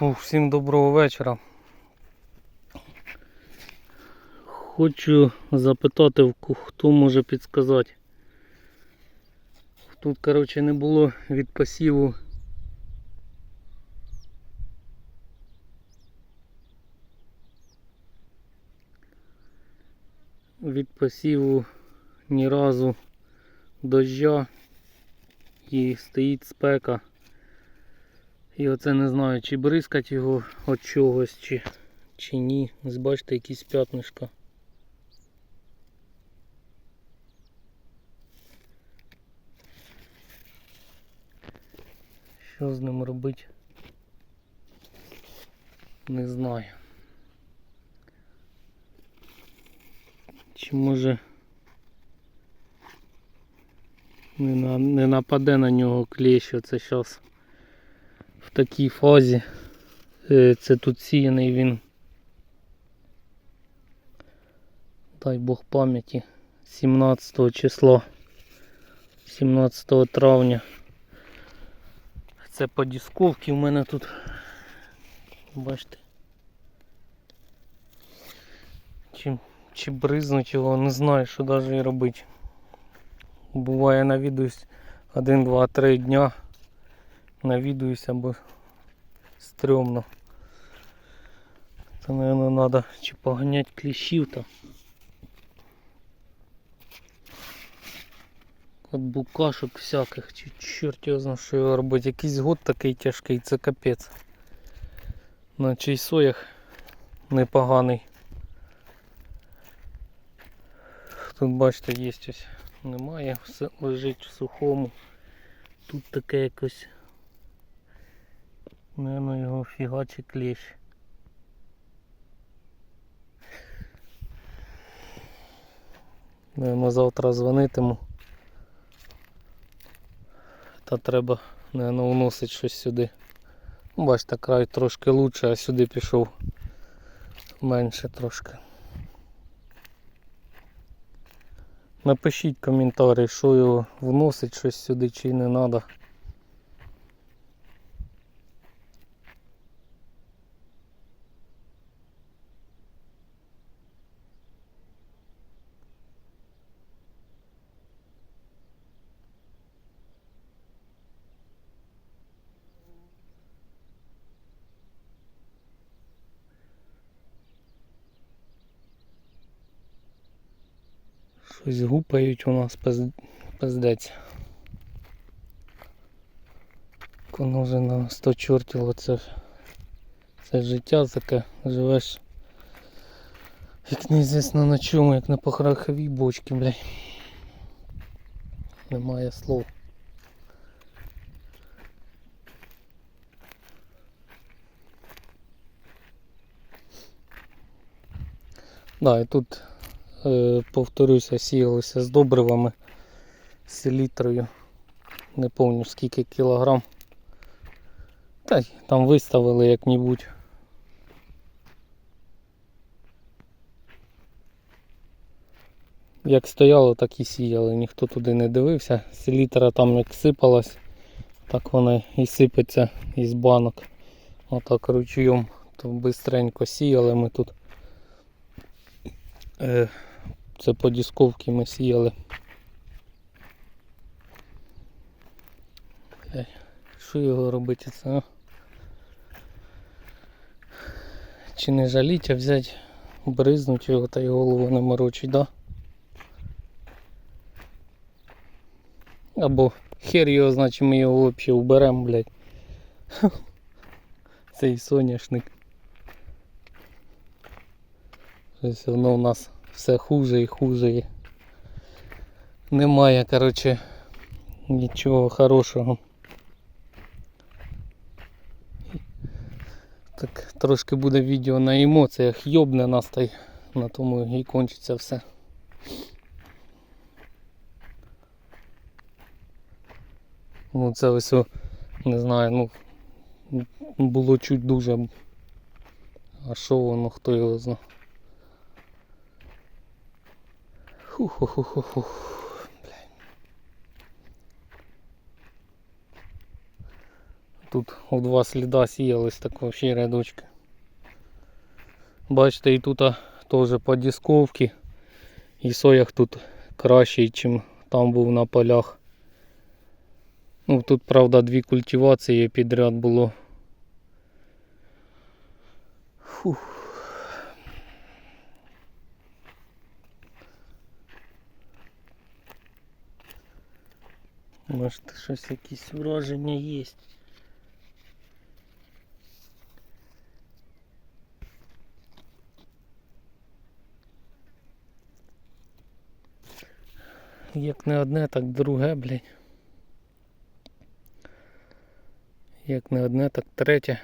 Всім доброго вечора. Хочу запитати, хто може підсказати. Тут, коротше, не було від посіву. Від посіву ні разу дождя і стоїть спека. І оце не знаю, чи бризкать його від чогось, чи, чи ні. Ось бачите, якісь п'ятнишка. Що з ним робити? Не знаю. Чи може не, на, не нападе на нього клещ оце зараз в такій фазі. Е, Це тут сіяний він. Дай Бог пам'яті. 17 числа. 17 травня. Це по дисковці в мене тут. Бачите. Чи, чи бризнуть його, не знаю, що навіть робити. Буває навідуюсь 1, 2, 3 дня. Навідуюся, бо стрьомно. Це, мабуть, треба чи поганяти кліщів там. От букашок всяких, чи чорт його знає, що його робити. Якийсь год такий тяжкий, це капець. На чий соях непоганий. Тут бачите, є ось немає, все лежить в сухому. Тут таке якось. Наверно, його фігачить клещ. Наверно, завтра дзвонитиму. Та треба, наверно, уносити щось сюди. Ну, Бачите, край трошки лучше, а сюди пішов менше трошки. Напишіть коментарі, що його вносить щось сюди чи не треба. Щось гупають у нас пиз- пиздець. Воно вже на 100 чортіло це, це життя таке, живеш як неізвісно на чому, як на похраховій бочці, блядь. Немає слов. Да, і тут повторюся, сіялося з добривами, з селітрою. Не пам'ятаю скільки кілограм. Та й там виставили як-небудь. Як стояло, так і сіяли, ніхто туди не дивився. Селітра там як сипалась, так вона і сипеться із банок. Отак ручйом. То бистренько сіяли ми тут. Це по дисковці ми сіяли. Що його робити це? Чи не жаліть, а взяти, бризнуть його та й голову не морочить, да? Або хер його, значить ми його взагалі уберемо, блядь. Цей соняшник. Все одно у нас все хуже і хуже. Немає, коротше, нічого хорошого. Так трошки буде відео на емоціях, йобне нас та й на тому і кончиться все. Ну це ось, не знаю, ну було чуть дуже. А що воно, хто його знає. Тут у два сліда сіялись так взагалі рядочки. Бачите, і тут теж по дисковці. І соях тут кращий, ніж там був на полях. Ну, тут, правда, дві культивації підряд було. Фух. Бачите, щось якісь враження є. Як не одне, так друге, блядь. Як не одне, так третє.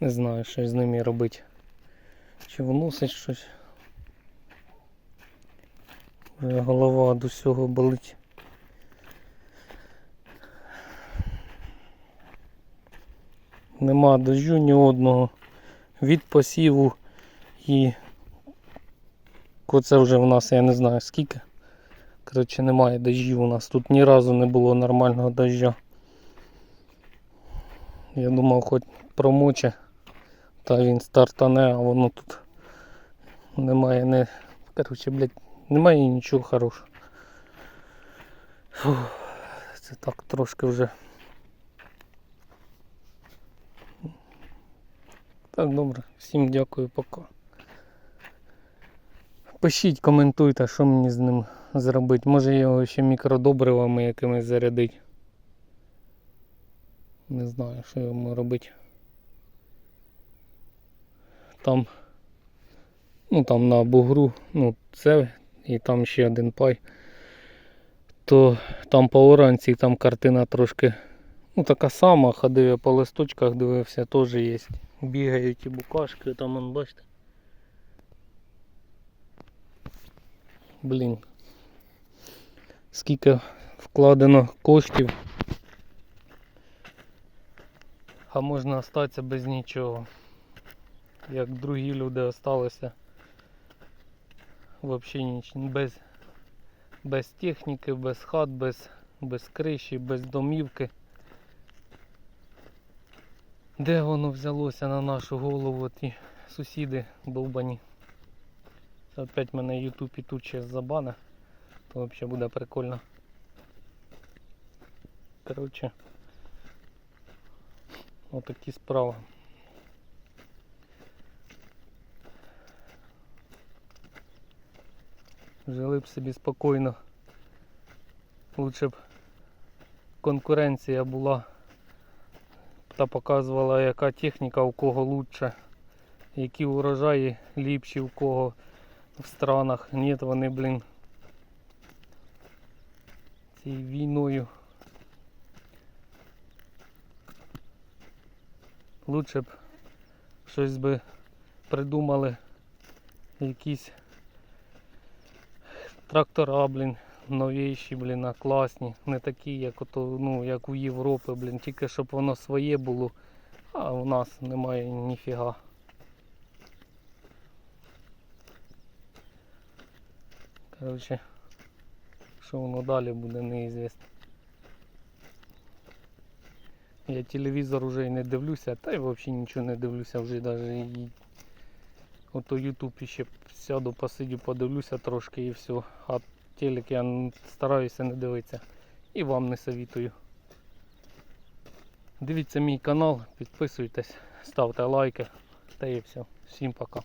Не знаю, що з ними робити. Чи вносить щось. Вже голова від усього болить. Нема дождю ні одного. Від посіву і Оце вже в нас, я не знаю скільки. Коротше, немає дождів у нас. Тут ні разу не було нормального дождя. Я думав, хоч промоче, та він стартане, а воно тут немає не. Коротше, блядь, немає нічого хорошого. Фух, це так трошки вже. Так, добре. Всім дякую, пока. Пишіть, коментуйте, що мені з ним зробити. Може його ще мікродобривами якимись зарядити. Не знаю, що йому робити. Там, ну там на бугру, ну це і там ще один пай. То там по оранці, там картина трошки ну така сама, ходив я по листочках, дивився, теж є. Бігають і букашки, там он бачите. Блін. Скільки вкладено коштів. А можна остатися без нічого. Як другі люди осталися. Взагалі. Без, без техніки, без хат, без, без криші, без домівки. Де воно взялося на нашу голову ті сусіди довбані. Це опять мене YouTube і тут ще забане, то взагалі буде прикольно. Коротше, отакі справи. Жили б собі спокійно. Лучше б конкуренція була та показувала яка техніка у кого лучше, які урожаї ліпші у кого в странах. Нет, вони, блін, цією війною. Лучше б щось би придумали якісь трактора, блін, новіші, блін, а класні, не такі, як ото, ну, як у Європи, блін, тільки щоб воно своє було, а у нас немає ніфіга. Коротше, що воно далі буде, неізвісно. Я телевізор вже і не дивлюся, та й взагалі нічого не дивлюся вже навіть ото YouTube ще сяду, посидю, подивлюся трошки і все. А телек я стараюся не дивитися. І вам не совітую. Дивіться мій канал, підписуйтесь, ставте лайки. Та і все. Всім пока.